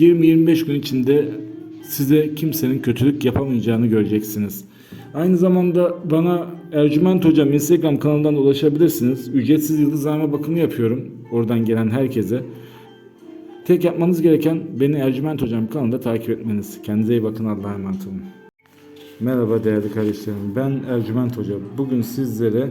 20-25 gün içinde size kimsenin kötülük yapamayacağını göreceksiniz. Aynı zamanda bana Ercüment Hocam Instagram kanalından ulaşabilirsiniz. Ücretsiz yıldızlama bakımı yapıyorum. Oradan gelen herkese. Tek yapmanız gereken beni Ercüment Hocam kanalında takip etmeniz. Kendinize iyi bakın. Allah'a emanet olun. Merhaba değerli kardeşlerim. Ben Ercüment Hoca. Bugün sizlere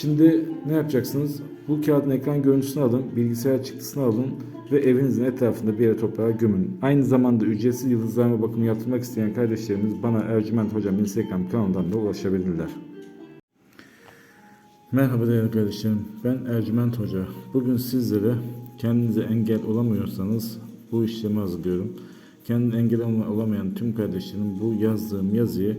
Şimdi ne yapacaksınız? Bu kağıdın ekran görüntüsünü alın, bilgisayar çıktısını alın ve evinizin etrafında bir yere toprağa gömün. Aynı zamanda ücretsiz yıldızlama bakımı yaptırmak isteyen kardeşlerimiz bana Ercüment Hocam Instagram kanalından da ulaşabilirler. Merhaba değerli kardeşlerim. Ben Ercüment Hoca. Bugün sizlere kendinize engel olamıyorsanız bu işlemi hazırlıyorum. Kendine engel olamayan tüm kardeşlerim bu yazdığım yazıyı